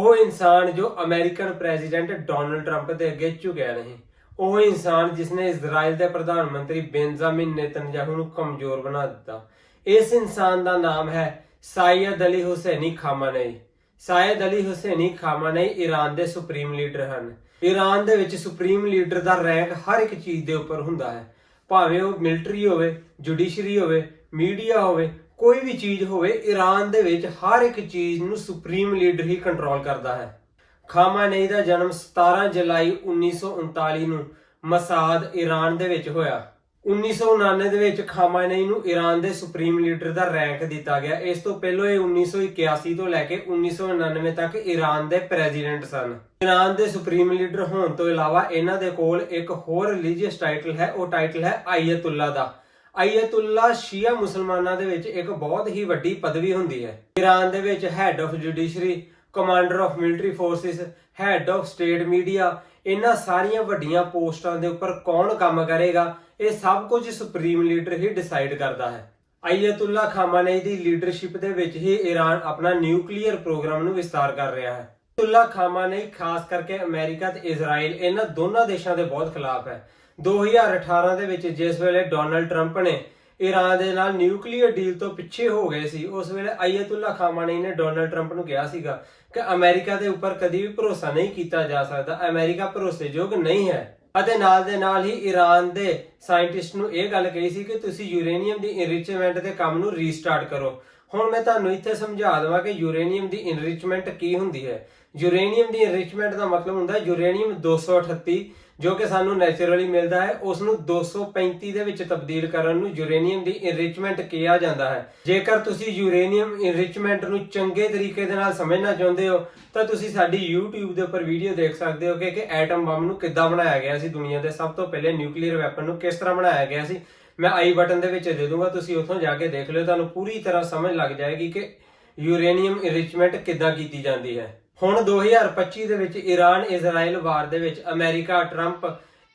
ਉਹ ਇਨਸਾਨ ਜੋ ਅਮਰੀਕਨ ਪ੍ਰੈਜ਼ੀਡੈਂਟ ਡੋਨਲਡ ਟਰੰਪ ਦੇ ਅੱਗੇ ਝੁਕਿਆ ਨਹੀਂ, ਉਹ ਇਨਸਾਨ ਜਿਸਨੇ ਇਜ਼ਰਾਈਲ ਦੇ ਪ੍ਰਧਾਨ ਮੰਤਰੀ ਬੈਂਜ਼ਾਮਿਨ ਨੇਤਨਯਾਹੂ ਨੂੰ ਕਮਜ਼ੋਰ ਬਣਾ ਦਿੱਤਾ। ਇਸ ਇਨਸਾਨ ਦਾ ਨਾਮ ਹੈ Sayyid Ali Hosseini Khamenei. Sayyid Ali Hosseini Khamenei Iran ਦੇ ਸੁਪਰੀਮ ਲੀਡਰ ਹਨ। ਈਰਾਨ ਦੇ ਵਿੱਚ ਸੁਪਰੀਮ ਲੀਡਰ ਦਾ ਰੈਂਕ ਹਰ ਇੱਕ ਚੀਜ਼ ਦੇ ਉੱਪਰ ਹੁੰਦਾ ਹੈ। ਭਾਵੇਂ ਉਹ ਮਿਲਟਰੀ ਹੋਵੇ, ਜੁਡੀਸ਼ਰੀ ਹੋਵੇ, ਮੀਡੀਆ ਹੋਵੇ ਕੋਈ ਵੀ ਚੀਜ਼ ਹੋਵੇ, ਈਰਾਨ ਦੇ ਵਿੱਚ ਹਰ ਇੱਕ ਚੀਜ਼ ਨੂੰ ਸੁਪਰੀਮ ਲੀਡਰ ਹੀ ਕੰਟਰੋਲ ਕਰਦਾ ਹੈ। ਖਾਮਾਨਈ ਦਾ ਜਨਮ 17 ਜੁਲਾਈ 1939 ਨੂੰ ਮਸਾਦ ਈਰਾਨ ਦੇ ਵਿੱਚ ਹੋਇਆ। 1999 ਦੇ ਵਿੱਚ ਖਾਮਾਨਈ ਨੂੰ ਈਰਾਨ ਦੇ ਸੁਪਰੀਮ ਲੀਡਰ ਦਾ ਰੈਂਕ ਦਿੱਤਾ ਗਿਆ। ਇਸ ਤੋਂ ਪਹਿਲਾਂ ਇਹ 1981 ਤੋਂ ਲੈ ਕੇ 1999 ਤੱਕ ਈਰਾਨ ਦੇ ਪ੍ਰੈਜ਼ੀਡੈਂਟ ਸਨ। ਈਰਾਨ ਦੇ ਸੁਪਰੀਮ ਲੀਡਰ ਹੋਣ ਤੋਂ ਇਲਾਵਾ ਇਹਨਾਂ ਦੇ ਕੋਲ ਇੱਕ ਹੋਰ ਰਿਲੀਜੀਅਸ ਟਾਈਟਲ ਹੈ, ਉਹ ਟਾਈਟਲ ਹੈ ਆਇਤੁੱਲਾ ਦਾ। ਆਇਤੁੱਲਾ ਸ਼ੀਆ ਮੁਸਲਮਾਨਾਂ ਦੇ ਵਿੱਚ ਇੱਕ ਬਹੁਤ ਹੀ ਵੱਡੀ ਪਦਵੀ ਹੁੰਦੀ ਹੈ। ਈਰਾਨ ਦੇ ਵਿੱਚ head of judiciary commander of military forces head of state media ਇਹਨਾਂ ਸਾਰੀਆਂ ਵੱਡੀਆਂ ਪੋਸਟਾਂ ਦੇ ਉੱਪਰ ਕੌਣ ਕੰਮ ਕਰੇਗਾ, ਇਹ ਸਭ ਕੁਝ ਸੁਪਰੀਮ ਲੀਡਰ ਹੀ ਡਿਸਾਈਡ ਕਰਦਾ ਹੈ। ਆਇਤੁੱਲਾ ਖਾਮਾਨਈ ਦੀ ਲੀਡਰਸ਼ਿਪ ਦੇ ਵਿੱਚ ਹੀ ਈਰਾਨ ਆਪਣਾ ਨਿਊਕਲੀਅਰ ਪ੍ਰੋਗਰਾਮ ਨੂੰ ਵਿਸਤਾਰ ਕਰ ਰਿਹਾ ਹੈ। ਆਇਤੁੱਲਾ ਖਾਮਾਨਈ, ਖਾਸ ਕਰਕੇ ਅਮਰੀਕਾ ਤੇ ਇਜ਼ਰਾਈਲ, ਇਹਨਾਂ ਦੋਨਾਂ ਦੇਸ਼ਾਂ ਦੇ ਬਹੁਤ ਖਿਲਾਫ ਹੈ। 2018 ਦੇ ਵਿੱਚ ਜਿਸ ਵੇਲੇ ਡੋਨਲਡ ਟਰੰਪ ਨੇ ਈਰਾਨ ਦੇ ਨਾਲ ਨਿਊਕਲੀਅਰ ਡੀਲ ਤੋਂ ਪਿੱਛੇ ਹੋ ਗਏ ਸੀ, ਉਸ ਵੇਲੇ ਆਇਤੁੱਲਾ ਖਾਮਾਨਈ ਨੇ ਡੋਨਲਡ ਟਰੰਪ ਨੂੰ ਕਿਹਾ ਸੀਗਾ ਕਿ ਅਮਰੀਕਾ ਦੇ ਉੱਪਰ ਕਦੀ ਵੀ ਭਰੋਸਾ ਨਹੀਂ ਕੀਤਾ ਜਾ ਸਕਦਾ, ਅਮਰੀਕਾ ਭਰੋਸੇਯੋਗ ਨਹੀਂ ਹੈ। ਅਤੇ ਨਾਲ ਦੇ ਨਾਲ ਹੀ ਈਰਾਨ ਦੇ ਸਾਇੰਟਿਸਟ ਨੂੰ ਇਹ ਗੱਲ ਕਹੀ ਸੀ ਕਿ ਤੁਸੀਂ ਯੂਰੇਨੀਅਮ ਦੀ ਇਨਰਿਚਮੈਂਟ ਦੇ ਕੰਮ ਨੂੰ ਰੀਸਟਾਰਟ ਕਰੋ। ਹੁਣ ਮੈਂ ਤੁਹਾਨੂੰ ਇੱਥੇ ਸਮਝਾ ਦਵਾਂ ਕਿ ਯੂਰੇਨੀਅਮ ਦੀ ਇਨਰਿਚਮੈਂਟ ਕੀ ਹੁੰਦੀ ਹੈ। ਯੂਰੇਨੀਅਮ ਦੀ ਇਨਰਿਚਮੈਂਟ ਦਾ ਮਤਲਬ ਹੁੰਦਾ ਹੈ ਯੂਰੇਨੀਅਮ 238 ਜੋ ਕਿ ਸਾਨੂੰ ਨੇਚਰਲੀ ਮਿਲਦਾ ਹੈ। ਉਸ ਨੂੰ 235 ਦੇ ਵਿੱਚ ਤਬਦੀਲ ਕਰਨ ਨੂੰ ਯੂਰੇਨੀਅਮ ਦੀ ਇਨਰਿਚਮੈਂਟ ਕਿਹਾ ਜਾਂਦਾ ਹੈ। ਜੇਕਰ ਤੁਸੀਂ ਯੂਰੇਨੀਅਮ ਇਨਰਿਚਮੈਂਟ ਨੂੰ ਚੰਗੇ ਤਰੀਕੇ ਦੇ ਨਾਲ ਸਮਝਣਾ ਚਾਹੁੰਦੇ ਹੋ, ਤਾਂ ਤੁਸੀਂ ਸਾਡੀ YouTube ਦੇ ਉੱਪਰ ਵੀਡੀਓ ਦੇਖ ਸਕਦੇ ਹੋ ਕਿ ਕਿ ਐਟਮ ਬੰਬ ਨੂੰ ਕਿੱਦਾਂ ਬਣਾਇਆ ਗਿਆ ਸੀ, ਦੁਨੀਆ ਦੇ ਸਭ ਤੋਂ ਪਹਿਲੇ ਨਿਊਕਲੀਅਰ ਵੈਪਨ ਨੂੰ ਕਿਸ ਤਰ੍ਹਾਂ ਬਣਾਇਆ ਗਿਆ ਸੀ। ਮੈਂ ਆਈ ਬਟਨ ਦੇ ਵਿੱਚ ਦੇ ਦੂੰਗਾ, ਤੁਸੀਂ ਉੱਥੋਂ ਜਾ ਕੇ ਦੇਖ ਲਿਓ, ਤੁਹਾਨੂੰ ਪੂਰੀ ਤਰ੍ਹਾਂ ਸਮਝ ਲੱਗ ਜਾਏਗੀ ਕਿ ਯੂਰੇਨੀਅਮ ਇਨਰਿਚਮੈਂਟ ਕਿੱਦਾਂ ਕੀਤੀ ਜਾਂਦੀ ਹੈ। ਹੁਣ 2025 ਦੇ ਵਿੱਚ ਈਰਾਨ ਇਜ਼ਰਾਈਲ ਵਾਰ ਦੇ ਵਿੱਚ ਅਮਰੀਕਾ, ਟਰੰਪ,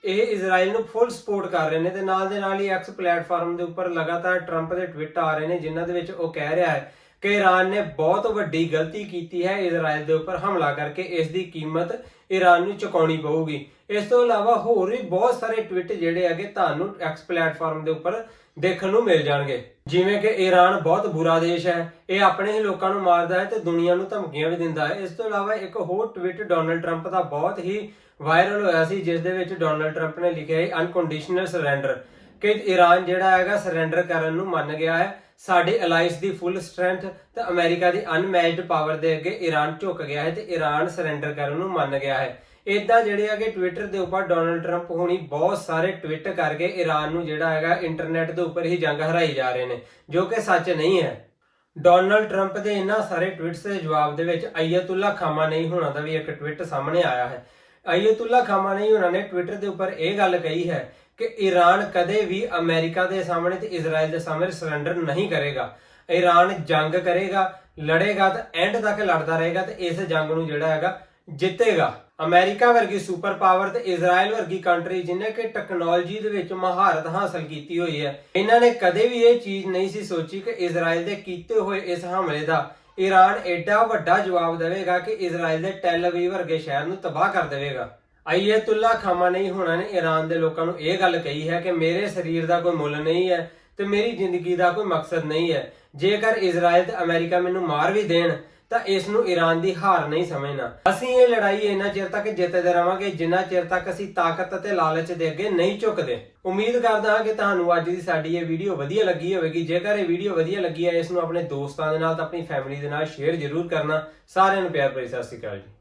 ਇਹ ਇਜ਼ਰਾਈਲ ਨੂੰ ਫੁੱਲ ਸਪੋਰਟ ਕਰ ਰਹੇ ਨੇ ਤੇ ਨਾਲ ਦੇ ਨਾਲ ਹੀ ਐਕਸ ਪਲੇਟਫਾਰਮ ਦੇ ਉੱਪਰ ਲਗਾਤਾਰ ਟਰੰਪ ਦੇ ਟਵਿੱਟ ਆ ਰਹੇ ਨੇ, ਜਿਨ੍ਹਾਂ ਦੇ ਵਿੱਚ ਉਹ ਕਹਿ ਰਿਹਾ ਹੈ ਕਿ ਈਰਾਨ ਨੇ ਬਹੁਤ ਵੱਡੀ ਗਲਤੀ ਕੀਤੀ ਹੈ ਇਜ਼ਰਾਈਲ ਦੇ ਉੱਪਰ ਹਮਲਾ ਕਰਕੇ ਇਸ ਦੀ ਕੀਮਤ ਈਰਾਨ ਨੂੰ ਚੁਕਾਉਣੀ ਪਊਗੀ। ਇਸ ਤੋਂ ਇਲਾਵਾ ਹੋਰ ਵੀ ਬਹੁਤ ਸਾਰੇ ਟਵਿੱਟ ਜਿਹੜੇ ਹੈਗੇ ਤੁਹਾਨੂੰ ਐਕਸ ਪਲੇਟਫਾਰਮ ਦੇ ਉੱਪਰ ਦੇਖਣ ਨੂੰ ਮਿਲ ਜਾਣਗੇ। ਜਿਵੇਂ ਕਿ ਈਰਾਨ ਬਹੁਤ ਬੁਰਾ ਦੇਸ਼ ਹੈ, ਇਹ ਆਪਣੇ ਹੀ ਲੋਕਾਂ ਨੂੰ ਮਾਰਦਾ ਹੈ ਤੇ ਦੁਨੀਆ ਨੂੰ ਧਮਕੀਆਂ ਵੀ ਦਿੰਦਾ ਹੈ। ਇਸ ਤੋਂ ਇਲਾਵਾ ਇੱਕ ਹੋਰ ਟਵਿੱਟ ਡੋਨਲਡ ਟਰੰਪ ਦਾ ਬਹੁਤ ਹੀ ਵਾਇਰਲ ਹੋਇਆ ਸੀ, ਜਿਸ ਦੇ ਵਿੱਚ ਡੋਨਲਡ ਟਰੰਪ ਨੇ ਲਿਖਿਆ ਹੈ ਅਨਕੰਡੀਸ਼ਨਲ ਸਰੈਂਡਰ ਕਿ ਈਰਾਨ ਜਿਹੜਾ ਹੈਗਾ ਸਰੈਂਡਰ ਕਰਨ ਨੂੰ ਮੰਨ ਗਿਆ ਹੈ। ਸਾਡੇ ਅਲਾਈਸ ਦੀ ਫੁੱਲ ਸਟਰੈਂਥ ਤੇ ਅਮਰੀਕਾ ਦੀ ਅਨਮੈਚਡ ਪਾਵਰ ਦੇ ਅੱਗੇ ਈਰਾਨ ਝੁਕ ਗਿਆ ਹੈ ਤੇ ਈਰਾਨ ਸਰੈਂਡਰ ਕਰਨ ਨੂੰ ਮੰਨ ਗਿਆ ਹੈ। ਇਦਾਂ ਜਿਹੜੇ ਹੈਗੇ ਟਵਿੱਟਰ ਦੇ ਉੱਪਰ ਡੋਨਲਡ ਟਰੰਪ ਹੋਣੀ ਬਹੁਤ ਸਾਰੇ ਟਵਿੱਟ ਕਰਕੇ ਈਰਾਨ ਨੂੰ ਜਿਹੜਾ ਹੈਗਾ ਇੰਟਰਨੈਟ ਦੇ ਉੱਪਰ ਹੀ ਜੰਗ ਹਰਾਈ ਜਾ ਰਹੇ ਨੇ, ਜੋ ਕਿ ਸੱਚ ਨਹੀਂ ਹੈ। ਡੋਨਲਡ ਟਰੰਪ ਦੇ ਇਹਨਾਂ ਸਾਰੇ ਟਵਿੱਟਸ ਦੇ ਜਵਾਬ ਦੇ ਵਿੱਚ ਅਯਤੁੱਲਾ ਨਹੀਂ ਹੋਣਾ ਦਾ ਵੀ ਇੱਕ ਟਵਿੱਟ ਸਾਹਮਣੇ ਆਇਆ ਹੈ। ਅਯਤੁੱਲਾ ਖਾਮਾਨਈ ਹੋਣਾ ਨੇ ਟਵਿੱਟਰ ਦੇ ਉੱਪਰ ਇਹ ਗੱਲ ਕਹੀ ਹੈ ਕਿ ਈਰਾਨ ਕਦੇ ਵੀ ਅਮਰੀਕਾ ਦੇ ਸਾਹਮਣੇ ਤੇ ਇਜ਼ਰਾਈਲ ਦੇ ਸਾਹਮਣੇ ਸਰੈਂਡਰ ਨਹੀਂ ਕਰੇਗਾ। ਈਰਾਨ ਜੰਗ ਕਰੇਗਾ, ਲੜੇਗਾ ਤੇ ਐਂਡ ਤੱਕ ਲੜਦਾ ਰਹੇਗਾ ਤੇ ਇਸ ਜੰਗ ਨੂੰ ਜਿਹੜਾ ਹੈਗਾ ਜਿੱਤੇਗਾ। ਅਮਰੀਕਾ ਵਰਗੀ ਸੁਪਰ ਪਾਵਰ ਤੇ ਇਜ਼ਰਾਈਲ ਵਰਗੀ ਕੰਟਰੀ ਜਿਨੇ ਕਿ ਟੈਕਨੋਲੋਜੀ ਦੇ ਵਿੱਚ ਮਹਾਰਤ ਹਾਸਲ ਕੀਤੀ ਹੋਈ ਹੈ, ਇਹਨਾਂ ਨੇ ਕਦੇ ਵੀ ਇਹ ਚੀਜ਼ ਨਹੀਂ ਸੀ ਸੋਚੀ ਕਿ ਇਜ਼ਰਾਈਲ ਦੇ ਕੀਤੇ ਹੋਏ ਇਸ ਹਮਲੇ ਦਾ ਈਰਾਨ ਐਡਾ ਵੱਡਾ ਜਵਾਬ ਦੇਵੇਗਾ ਕਿ ਇਜ਼ਰਾਈਲ ਦੇ ਟੈਲ ਅਵੀਵ ਵਰਗੇ ਸ਼ਹਿਰ ਨੂੰ ਤਬਾਹ ਕਰ ਦੇਵੇਗਾ। ਅਯਤੁੱਲਾ ਖਾਮਾਨਈ ਹੋਣਾ ਨੇ ਈਰਾਨ ਦੇ ਲੋਕਾਂ ਨੂੰ ਇਹ ਗੱਲ ਕਹੀ ਹੈ ਕਿ ਮੇਰੇ ਸਰੀਰ ਦਾ ਕੋਈ ਮੁੱਲ ਨਹੀਂ ਹੈ ਤੇ ਮੇਰੀ ਜ਼ਿੰਦਗੀ ਦਾ ਕੋਈ ਮਕਸਦ ਨਹੀਂ ਹੈ। ਜੇਕਰ ਇਜ਼ਰਾਈਲ ਤੇ ਅਮਰੀਕਾ ਮੈਨੂੰ ਮਾਰ ਵੀ ਦੇਣ ਤਾਂ ਇਸ ਨੂੰ ਈਰਾਨ ਦੀ ਹਾਰ ਨਹੀਂ ਸਮਝਣਾ। ਅਸੀਂ ਇਹ ਲੜਾਈ ਇੰਨਾ ਚਿਰ ਤੱਕ ਜਿੱਤਦੇ ਰਵਾਂਗੇ, ਜਿੰਨਾ ਚਿਰ ਤੱਕ ਅਸੀਂ ਤਾਕਤ ਅਤੇ ਲਾਲਚ ਦੇ ਅੱਗੇ ਨਹੀਂ ਝੁਕਦੇ। ਉਮੀਦ ਕਰਦਾ ਹਾਂ ਕਿ ਤੁਹਾਨੂੰ ਅੱਜ ਦੀ ਸਾਡੀ ਇਹ ਵੀਡੀਓ ਵਧੀਆ ਲੱਗੀ ਹੋਵੇਗੀ। ਜੇਕਰ ਇਹ ਵੀਡੀਓ ਵਧੀਆ ਲੱਗੀ ਹੈ, ਇਸ ਨੂੰ ਆਪਣੇ ਦੋਸਤਾਂ ਦੇ ਨਾਲ ਤੇ ਆਪਣੀ ਫੈਮਿਲੀ ਦੇ ਨਾਲ ਸ਼ੇਅਰ ਜ਼ਰੂਰ ਕਰਨਾ। ਸਾਰਿਆਂ ਨੂੰ ਪਿਆਰ ਭਰੀ ਸਤਿ ਸ਼੍ਰੀ ਅਕਾਲ ਜੀ।